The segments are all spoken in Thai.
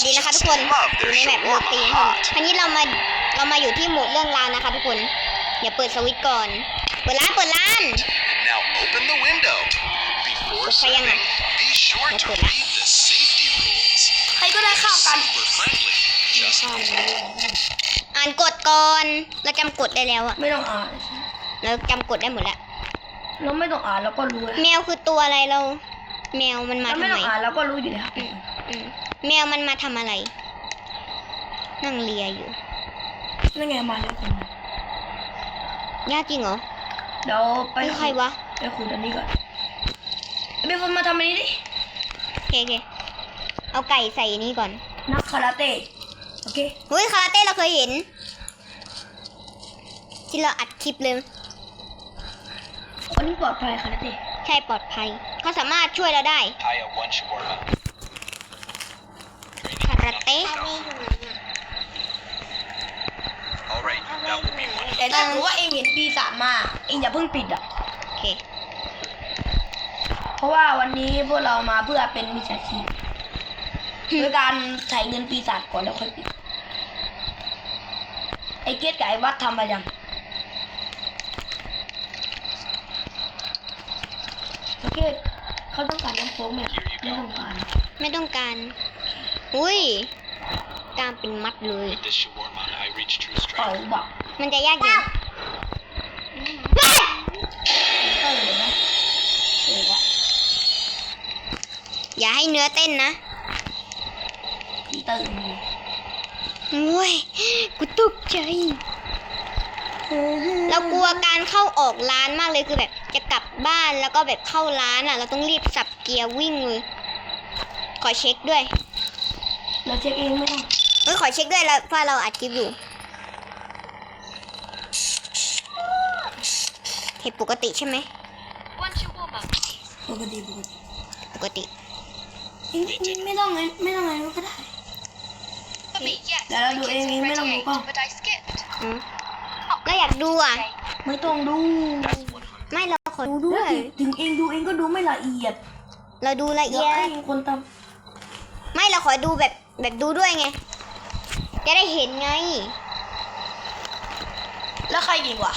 วัสดีนะคะทุกคนอยู่ในแมปโรตีนะครับคราวนี้เรามาเรามาอยู่ที่หมู่เรื่องราวนะคะทุกคนเดี๋ยวเปิดสวิตช์ก่อน เปิดร้านเปิดร้าน Now open the window. Before serving, be sure to read the safety rules. ใครก็ได้เข้ากัน Super friendly. Just อ่านกฎก่อนเราจำกฎได้แล้วอะไม่ต้องอ่านเราจำกฎได้หมดแล้วเราไม่ต้องอ่านเราก็รู้แล้วแมวคือตัวอะไรเรา แมวมันมาเราทำไม่ไมต้องอ่านเราก็รู้อยู่แล้วอืมอืม แมวมันมาทำอะไร นั่งเลียอยู่นั่นไงมาแล้วคนนั้นยากจริงเหรอ เดี๋ยวไปเป็นใครวะ ไปขุดอันนี้ก่อนเป็นคนมาทำอันนี้ดิโอเคโอเคเอาไก่ใส่อันนี้ก่อน นักคาราเต้ โอเค เฮ้ยคาราเต้เราเคยเห็น ที่เราอัดคลิปเลยคนที่ปลอดภัยคาราเต้ ใช่ปลอดภัย เขาสามารถช่วยเราได้ Kaya one shawarma. คาราเต้ All right, that will be one. แต่ถ้าถือว่าเองเห็นปีศาจมาเองอย่าเพิ่งปิดอะโอเค เพราะว่าวันนี้พวกเรามาเพื่อเป็นมิจฉาชีพโดยการถ่ายเงินปีศาจก่อนแล้วค่อยปิดไอ้เกตกับไอ้วัดทำมายังโอเคเขาต้องการน้ำโค้งไหมไม่ต้องการ ไม่ต้องการ อุ้ย กล้ามเป็นมัดเลย With this shawarma, I reach true ปล่อย strength. บอกมันจะยากอยู่เออเห็นไหมเออละอย่าให้เนื้อเต้นนะปีเตอร์มีโอ้ยกูตกใจ เรากลัวการเข้าออกร้านมากเลยคือแบบจะกลับบ้านแล้วก็แบบเข้าร้านอะ เราต้องรีบสับเกียร์วิ่งเลย ขอเช็คด้วย เราเช็คเองไม่ต้อง เฮ้ยขอเช็คด้วยแล้วเพราะเราอัดคลิปอยู่เหตุปกติใช่ไหม One shawarma, please. ปกติปกติปกติเองเองไม่ต้องไงไม่ต้องไงก็ได้ For me, yes. Là nó the đuổi kids em, em mới already làm ate, được không? But I skipped. อืมแล้วอยากดูอะ Okay. ไม่ต้องดู ไม่เราขอดูดูด้วย ถึงเองดูเองก็ดูไม่ละเอียด เราดูละเดี๋เอียวยดให้เองคนทไม่เราขอดูแบบแบบดูด้วยไง จะได้เห็นไงำแล้วใครยิงวะ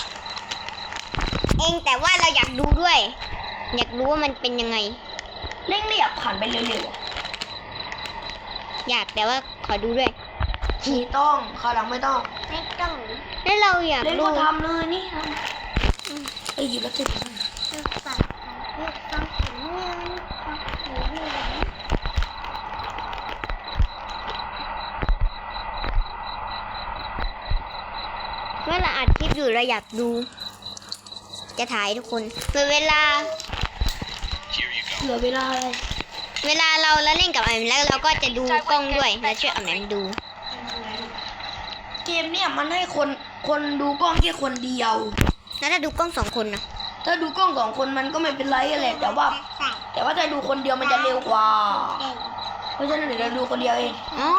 เองแต่ว่าเราอยากดูด้วย อยากรู้ว่ามันเป็นยังไง เร่งเรียบผ่านไปเร็วๆอะอยากแต่ว่าขอดูด้วยไม่ต้องข้าวหลังไม่ต้อง ไม่ต้องแล้วเราอยากเล่นดูก็ทำเลยนี่ทำไอ้ยหยิบแล้วติดไป เมื่ อเราอัดคลิปอยู่เราอยากดู จะถ่ายให้ทุกคนเเวลา Here you go. เหลือเวลาอะไรเวลาเราเราเล่นกับไอมแล้วเราก็จะดูกล้องด้วยเราช่วยไอมดู เกมเนี่ยมันให้คนคนดูกล้องแค่คนเดียว แล้วถ้าดูกล้องสองคนนะถ้าดูกล้องสองคนมันก็ไม่เป็นไรแหละแต่ว่า แต่ว่าถ้าดูคนเดียวมันจะเร็วกว่า เพราะฉะนั้นเดี๋ยวเราดูคนเดียวเองอ๋อ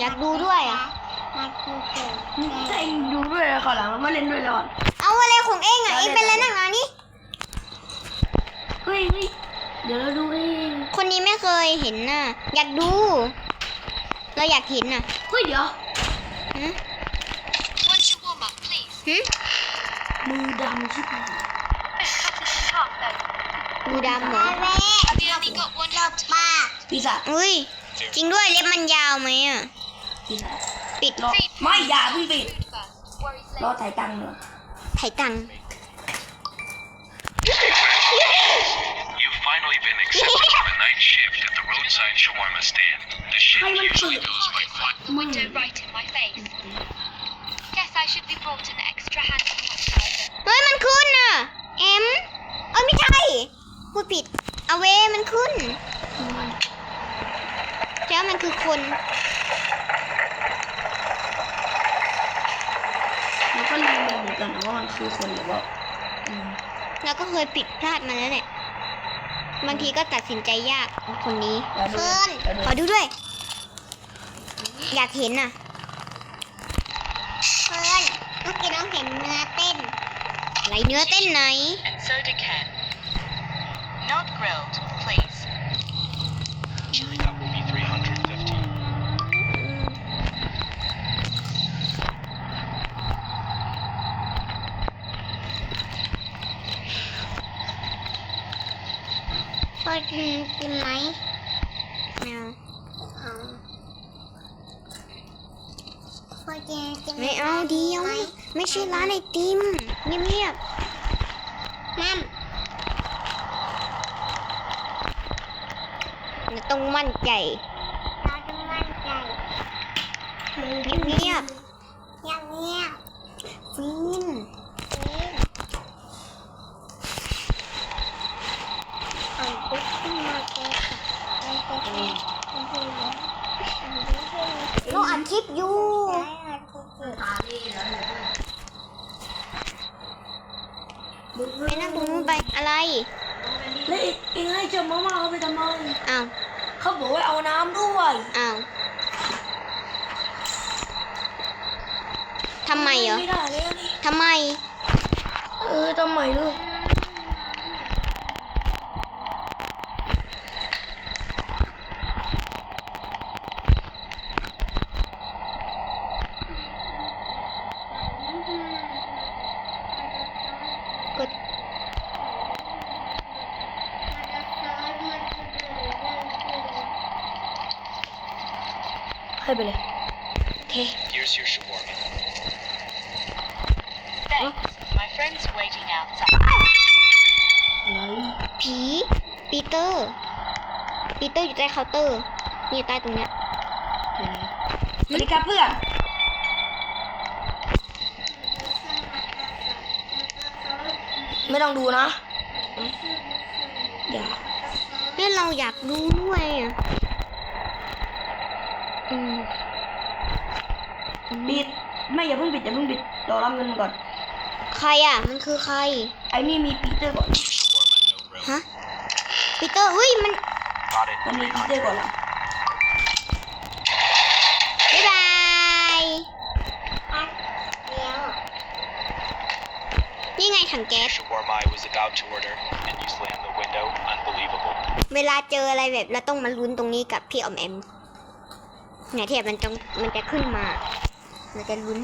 อยากดูด้วยอะ ถ้าเองดูด้วยข้าวหลังเราไม่เล่นด้วยแล้วอะเอาอะไรของเองอะเองเป็นอะไรนักหนานี่เฮ้ยเฮ้ยเดี๋ยวเราดูเองคนนี้ไม่เคยเห็นน่ะ อยากดู เราอยากเห็นน่ะเฮ้ยเดี๋ยวฮะ One shawarma, please. หึมือดำชิบหาย Let's cut it in half then. ดูดำเหรอ Have you only got one hand? ปีศาจอุ้ยจริงด้วยเล็บมันยาวไหมอะปีศาจ ปิด รอ ไม่อย่าเพิ่งปิด Food first. Worries รอ later. ถ่ายตังค์เนอะไถ่ตังค์ You've finally been accepted to the night shift at the roadside shawarma stand. The shift Hey, man, usually please. goes by one. The window right in my face. Guess I should be brought an extra hand sanitizer. เฮ้ยมันขึ้นน่ะ เอ็ม เอ้ยไม่ใช่ พูดผิด เอาเวมันขึ้น แล้วมันคือคน แล้วก็ลืมไปเหมือน กันนะว่ามันคือคนหรือว่าอืมเราก็เคยผิดพลาดมาแล้วเนี่ยบางทีก็ตัดสินใจยากคนนี้เดี๋ยวดูเฟิร์นเดี๋ยวดูขอดูด้วย อยากเห็นน่ะเฟิร์นเมื่อกี้น้องเห็นเนื้อเต้นอะไรเนื้อเต้นไหน and soda can. Not grilled, please. อกินกินไหมไม่เอาพ่อกิกไม่เอาดียวไม่ใช่ร้านไอติมเงียบๆนั่นเรต้องมั่นใจ เราต้องมั่นใจเงียบ ไปเลย โอเค Here's your shawarma. Thanks. My friend's waiting outside. ผีปีเตอร์ ปีเตอร์อยู่ใต้เคาน์เตอร์นี่อยู่ใต้ตรงเนี้ยสวัสดีครับเพื่อนไม่ต้องดูนะอย่าเพื่อนเราอยากดูด้วยอะ อืม ปิด ไม่อย่าเพิ่งปิดอย่าเพิ่งปิดรอรับเงินก่อน ใครอะ มันคือใคร ไอ้นี่มีปีเตอร์ก่อน Shawarma, no grill. ฮะ ปีเตอร์เฮ้ยมัน Got it. มันมีปีเตอร์ก่อนละบ๊ายบายนี่ไงถังแก๊ส Shawarma I was about to order, and you slammed the window. Unbelievable. เวลาเจออะไรแบบเราต้องมาลุ้นตรงนี้กับพี่ออมแอมเนี่ยที่แบบมันจะมันจะขึ้นมา มันจะลุ้น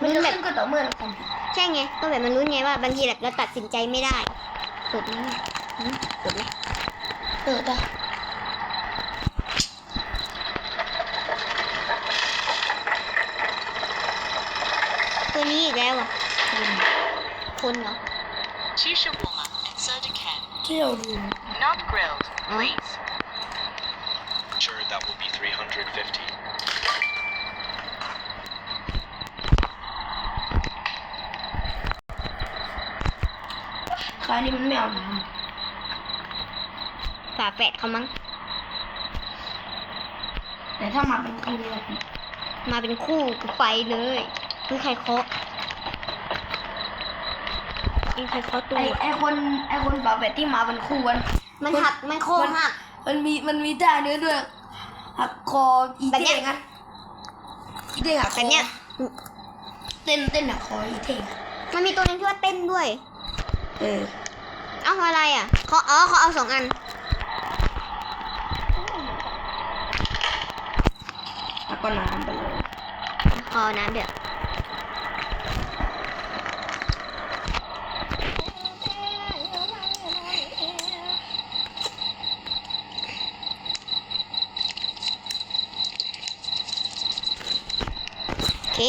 มันจะขึ้นก็ต่อเมื่อเราทำผิดใช่ไงก็แบบมันรู้ไงว่าบางทีแบบเราตัดสินใจไม่ได้กดไหมเนี่ยหืมกดไหมเออจ้ะตัวนี้อีกแล้วอะคนเหรอ Two shawarma and soda can. ที่เราดู Not grilled, please. Sure, that will be 350. คราวนี้มันไม่เอาน้ ฝาแฝดเขามั้งำแต่ถ้ามาเป็นครั้งเดียวผิดมาเป็นคู่กับไฟเลยคือใครเคาะเองใครเคาะตัวไอไอคนไอคนฝาแฝดที่มาเป็นคู่กัน มันหักมันโค้งหักมันมีมันมีท่าเนื้อด้วยหักคออีแบบเนี้เท่ยงันอีเท่หักคอแต่เนี้ยเต้นเต้นหักคออีเท่มันมีตัวหนึงที่ว่าเต้นด้วย เออเอ้าอะไรอะเขาอ๋อเขาเอาสองอัน แล้ว ก็น้ำไปเลยขอน้ำเดี๋ยวโอเค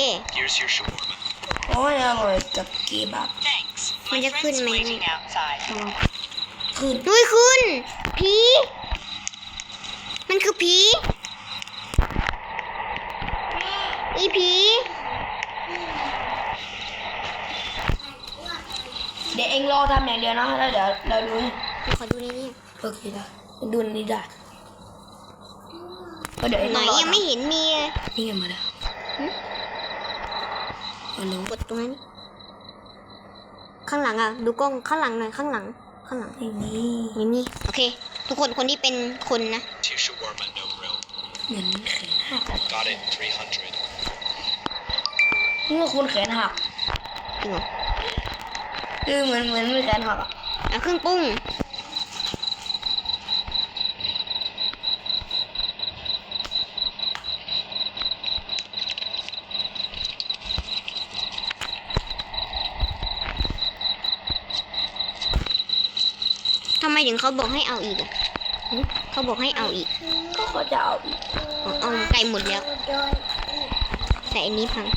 โอ้ยอร่อยกับเกบับมันจะขึ้นไหมขึ้นด้วยคุณผีมันคือผี อีผี เดี๋ยวเองรอทำอย่างเดียวนะแล้วเดี๋ยวเราดูให้ขอดูนี่นี่โอเคได้ดูนี่ได้ก็เดี๋ยวเองไหนรอยังไม่เห็นมีเลยนี่ไงมาแล้วหึเอาลงกดตรงนั้นข้างหลังอะดูกล้องข้างหลังหน่อยข้างหลัง ข้างหลังไม่มีไม่มีโอเค ทุกคนคนที่เป็นคนนะ Two shawarma, no grill. เหมือนแขนหัก Got it. 300. นี่ว่าคุณแขนหักจริงเหรอ คือเหมือนเหมือนมีแขนหักอะเอาเครื่องปรุงทำไมถึงเขาบอกให้เอาอีกอะหึเขาบอกให้เอาอีก ก็เขาจะเอาอีกอ๋อเอาไก่หมดแล้วโดนใส่อันนี้พัง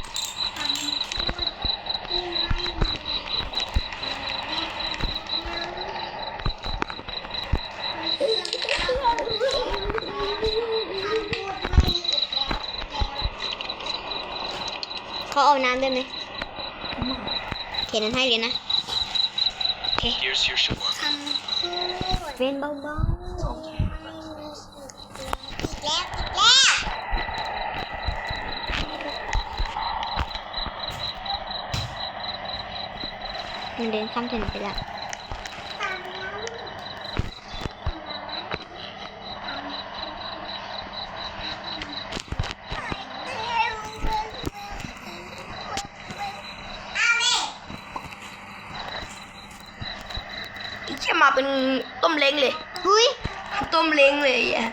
เขาเอาน้ำได้ไหมโอเคนั้นให้เลยนะ Here's your shawarma. คำพูดเว้นเบาแล้วแล้วๆมันเดินข้ามถนนไปแล้ว เชี่ยมาเป็นต้มเล้งเลยหุ้ยต้มเล้งเลยอะ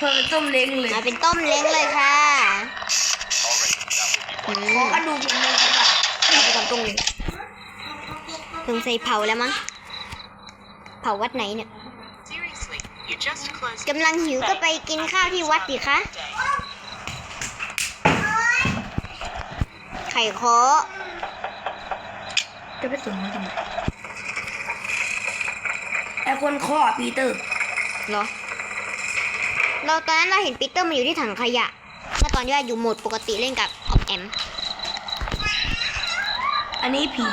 เออต้มเล้งเลยมาเป็นต้มเล้งเลยค่ะ All right, that would be อื one. ขอมกระดูกผมเลยดีกว่าไม่ไปทำต้มเล้งสงสัยเผาแล้วมั้งเผาวัดไหนเนี่ย Seriously, you just closed กำลังหิวก็ไปกินข้าวที่วัดสิคะไข่เคาะ จะไปสนมันทำไมไอคนข้อปีเตอร์เหรอ เราตอนนั้นเราเห็นปีเตอร์มาอยู่ที่ถังขยะเมื่อตอนที่ว่าอยู่โหมดปกติเล่นกับออมแอม อันนี้ผี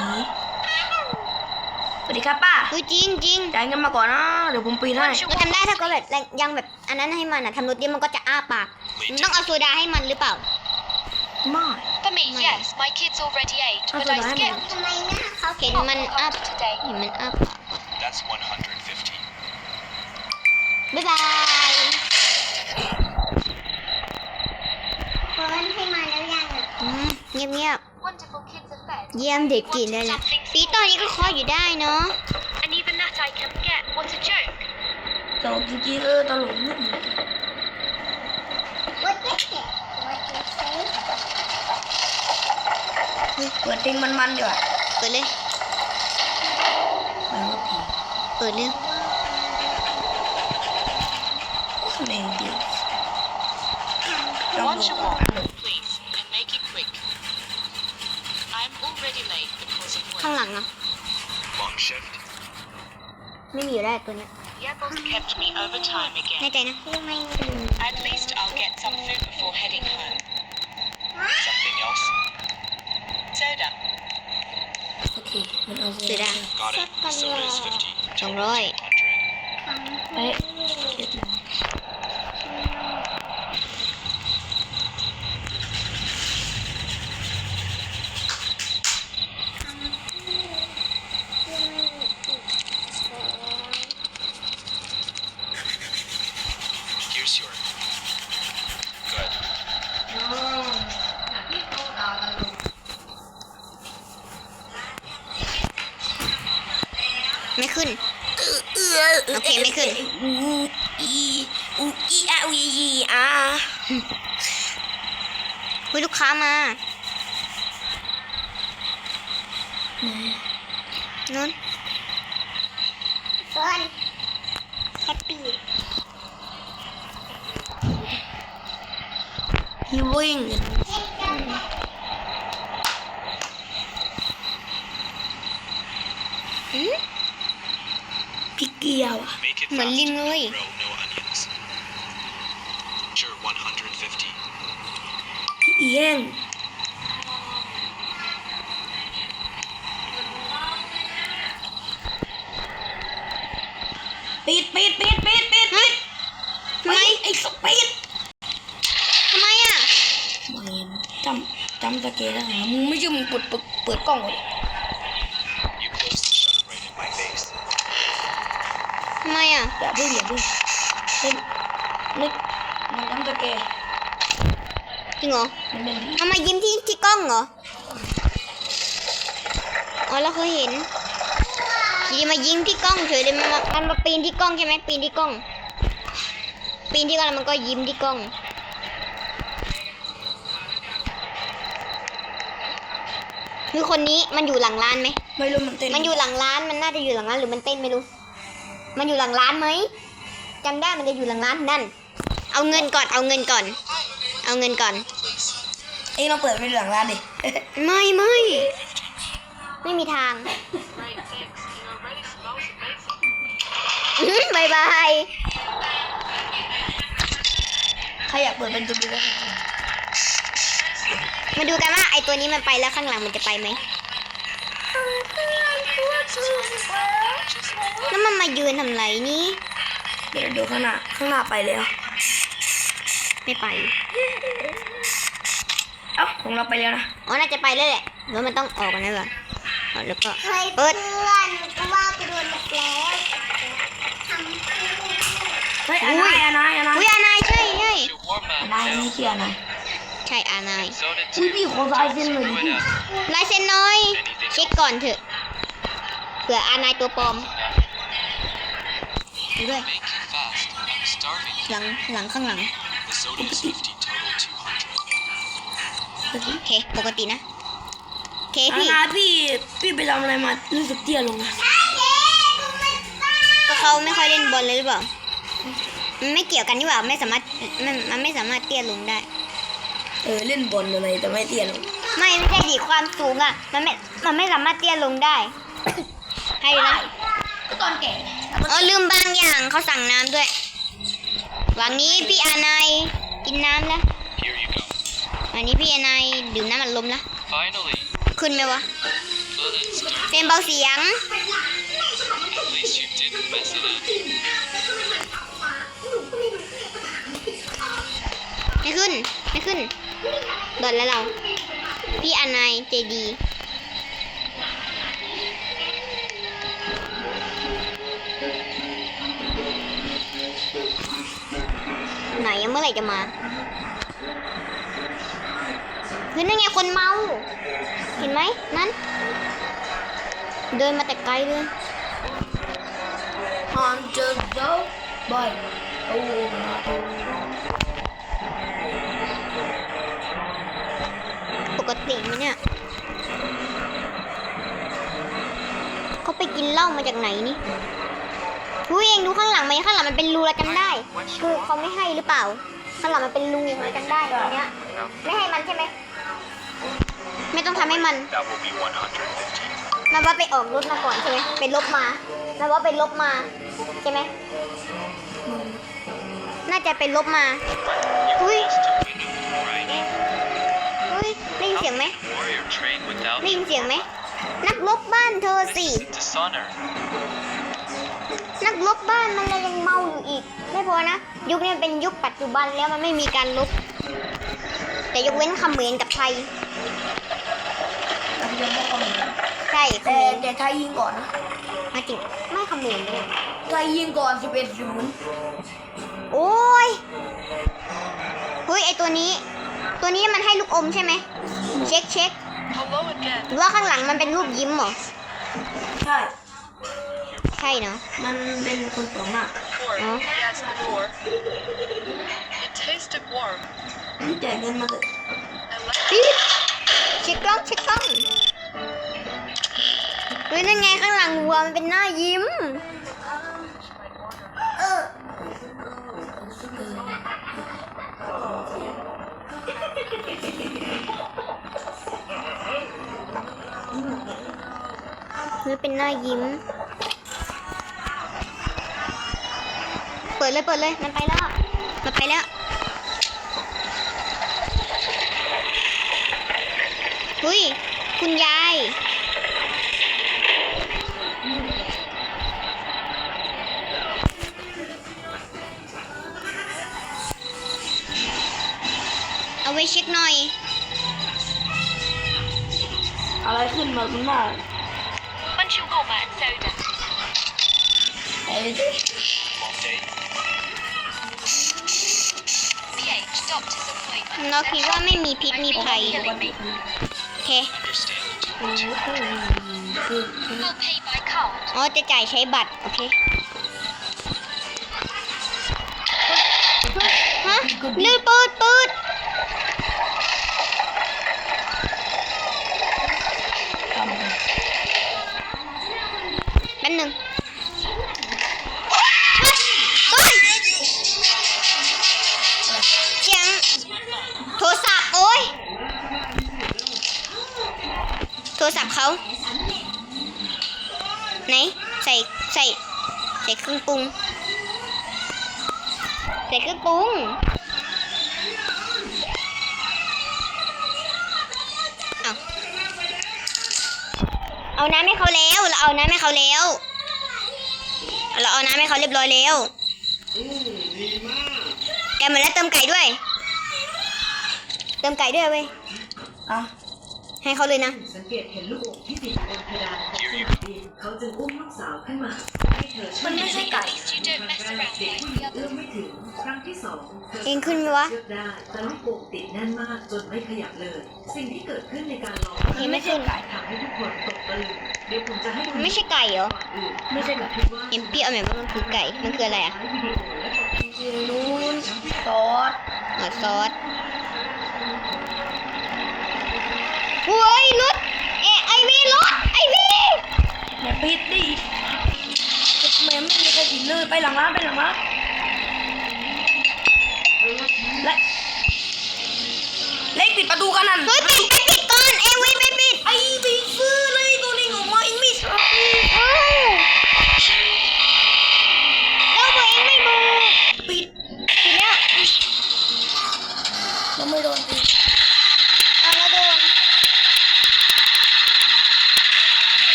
สวัสดีครับป้าคือจริงจริงจ่ายเงินมาก่อนนะเดี๋ยวผมปีนให้ก็ทำได้ถ้าก็แบบยังแบบอันนั้นให้มันอะทำรถเดียวมันก็จะอ้าปากมันต้องเอาโซดาให้มันหรือเปล่าไม่ For me, yes, my kids already ate, Oh, but so I I'm- skipped. ทำไมหน้า เขาเห็นมันอ้า Today. เห็นมันอ้าปาก That's 150. บ๊ายบายเฟิร์นให้มาแล้วยังอะอืมเงียบเงียบ Wonderful kids are fed. ๆเยี่ยมเด็กกินได้แล้วปีตอนนี้ก็เคออยู่ได้เนาะ And even that I can get. What a joke. ตลกจริงๆเออตลกนิดหนึ่งว่าจะเก็บว่าจะใช้เปิดเพลงมันๆดีกว่า เปิดเลยมันก็ผีเปิดเลยในเดียว One shawarma, please, and make it quick. I'm already late because of ข้าง work. หลังอะ Long shift. ไม่มีอยู่ได้ตัวเนี้ย Yabbos kept me overtime แน่ again. ใจนะทำไม At least I'll get some food before heading home. Something else? Soda. โอ เคมันเอาเสียดาย Got it. Soda is 50. สองร้อย 100. ไปเก็บหน่อย Here's your. Good. ไม่ขึ้น โอเคไม่ขึ้น อูอีอูอีอาวีอีอา คุยลูกค้ามานู้น เฟิร์นแฮปปี้ ฮิวิ่ง อืม พี่เกียวอะ Make it เหมือน fast. ลิง เลย Roll no onions. Sure, 150. พี่เอียงปิดปิดปิดปิดปิดปิด ทำไม ไอ้สปีด ทำไมอะ ไม่เห็นจำจำสเกตได้ เหรอมึงไม่ใช่มึงเปิดเปิดเปิดกล้องเลย You closed the shutter right in my face. ทำไมอะอย่าเพิ่งอย่าเพิ่งเล่นนึกมันจำสเกตจริงเหรอมันเป็นผีเอามายิ้มที่ที่กล้องเหรอ อ๋อเราเคยเห็นยีมายิ้มที่กล้องเฉยเลยมันมามันมาปีนที่กล้องใช่ไหมปีนที่กล้อง ปีนที่กล้องแล้วมันก็ยิ้มที่กล้อง คือคนนี้มันอยู่หลังร้านไหมไม่รู้มันเต้นมันอยู่หลังร้านมันน่าจะอยู่หลังร้านหรือมันเต้นไม่รู้ มันอยู่หลังร้านไหมจำได้มันจะอยู่หลังร้านนั่น เอาเงินก่อนเอาเงินก่อน เอาเงินก่อน เองเราเปิดไปหลังร้านดิไม่ไม่ไม่มีทาง Great, thanks. It already smells amazing. อื้อบายบายใครอยากเปิดเป็นจุดดูได้ มาดูกันว่าไอตัวนี้มันไปแล้วข้างหลังมันจะไปไหมแล้วมันมายืนทำไรนี่ เดี๋ยวดูข้างหน้า ข้างหน้าไปแล้ว ไม่ไป เอ้าของเราไปแล้วนะ อ๋อ น่าจะไปแล้วแหละแล้วมันต้องออกกันแล้วก่อนเอาแล้วก็เฮ้ยเปิเพื่ดอนก็ว่ากูโดนหมดแล้วทำเฮ้ยอานายอานายอานายอุ้ยอานายใช่ใช่ Shawarma อานายไม่เชื่อนะ ใช่อานาย soda อุ้ย too. พี่ขอสายเส้นเลย Screw ดิ it up. ลายเซ็นน้อย เช็คก่อนเถอะเผื่ออานายตัวปลอมดูด้วย Make it fast. I'm starving. หลังหลังข้างหลัง The soda is 50 total 200. โอเคปกตินะโอเคอาพี่นายพี่พี่ไปทำอะไรมารู้สึกเตี้ยลงนะก็เขาไม่ค่อยเล่นบอลเลยหรือเปล่ามันไม่เกี่ยวกันนี่หว่าไม่สามารถมันมันไม่สามารถเตี้ยลงได้ เออเล่นบอลอะไรแต่ไม่เตี้ยลงไม่ไม่ใช่ดิความสูงอะ มันไม่ มันไม่สามารถเตี้ยลงได้ให้ดูนะก็ตอนแก่เออลืมบางอย่างเขาสั่งน้ำด้วย วันนี้พี่อานายกินน้ำแล้ว Here you go. วันนี้พี่อานายดื่มน้ำอัดลมแล้ว Finally. ขึ้นไหมวะ Well, it's dark. เฟรมเบาเสียง At least you didn't mess it up. ไม่ขึ้น ไม่ขึ้น โดนแล้วเรา พี่อานายใจดีไหนยังเมื่อไหร่จะมาเฮ้ยนั่นไงคนเมา เห็นไหมนั่น เดินมาแต่ไกลเลยฮอนเจ อร์โดบอยโอ้มาโอ้ปกติไหมเนี่ยเขาไปกินเหล้ามาจากไหนนี่ผู้เองดูข้างหลังไหมข้างหลังมันเป็นรูเราจำได้ คือเขาไม่ให้หรือเปล่า ข้างหลังมันเป็นรูเราจำได้ตรงเนี้ยไม่ให้มันใช่ไหมไม่ต้องทำให้มันมันว่าไปออกรถมาก่อนใช่ไหมไปลบมามันว่าไปลบมาใช่ไหมน่าจะไปลบมา You Ui. เสียงไหม Warrior train without ได้ยินเสียงไหม นักรบบ้านเธอสิ dishonor. นักรบบ้านมันเลยยังเมาอยู่อีก ไม่พอนะ ยุคนี้มันเป็นยุคปัจจุบันแล้วมันไม่มีการลบ แต่ยกเว้นเขมรกับไทยเรายังไม่คอมเมนต์ใช่เขแต่มรแต่ไทยยิงก่อนนะมาจริงไม่เขมรเลยไทยยิงก่อน11ศูนย์โอ้ยเฮ้ยไอตัวนี้ ตัวนี้มันให้ลูกอมใช่ไหม เช็คเช็ค Hello again. หรือว่าข้างหลังมันเป็นรูปยิ้มเหรอ ใช่ ใช่เนาะมันเป็นคนสองหน้า Before. Huh? Yes, before. It tasted warm. นี่จ่ายเงินมาเถอะ I like ปิ๊ดเช็คกล้องเช็คกล้องเฮ้ยนั่นไงข้างหลังวัวมันเป็นหน้ายิ้ม เฮ้ยเป็นหน้ายิ้ม เปิดเลยเปิดเลย มันไปแล้ว มันไปแล้วเฮ้ยคุณยาย เอาไว้เช็คหน่อย อะไรขึ้นมาคุณหน้า Munch warmer and soda. ไอ้ดิ Long day. pH doctor's appointment. เราคิดว่าไม่มีพิษมีภัย Killing me. โอเค Understand. คือ We'll pay by card. อ๋อจะจ่ายใช้บัตร โอเคฮะลื่นปืดปืด ศัพท์เขาไหนใส่ใส่ใส่เครื่องปรุงใส่เครื่องปรุงเอาเอาน้ำให้เขาแล้วเราเอาน้ำให้เขาแล้วเราเอาน้ำให้เขาเรียบร้อยแล้วแกมาแล้วเติมไก่ด้วย เติมไก่ด้วยเว้ยอะ ให้เขาเลยนะ สังเกตเห็นลูกโป่งที่ติดบนเพดานของเครื่องบินเขาจึงอุ้มลูกสาวขึ้นมาให้เธอช่มัวยนไม่ใช่ไก่ At least you don't mess around เด็ก like ผู้ห the ญิงเอื้อ others. มไม่ถึงครั้งที่สองเธอเองขึ้นไหมวะ เชือกได้แต่ลูกโป่งติดแน่นมากจนไม่ขยับเลย สิ่งที่เกิดขึ้นในการลองเองไม่ขึ้น ทำให้ทุกคนตกตะลึงเดี๋ยวผมจะให้ไม่ใช่ไก่เหรอไม่ใช่ไก่เอ็มปี้เอาแบบว่ามันคือไก่ มันคืออะไรอะคือนู้นซอสหอซอส โอ้ยรถเอะไอวีรถไอวีอย่าปิดดิแม่ไม่มีใครปิดเลยไปหลังร้านไปหลังร้านและเล็กปิดประตูกันนั่นเฮ้ยปิดไปปิดก่อนเอวีไปปิดไอ้บีซื้อเลย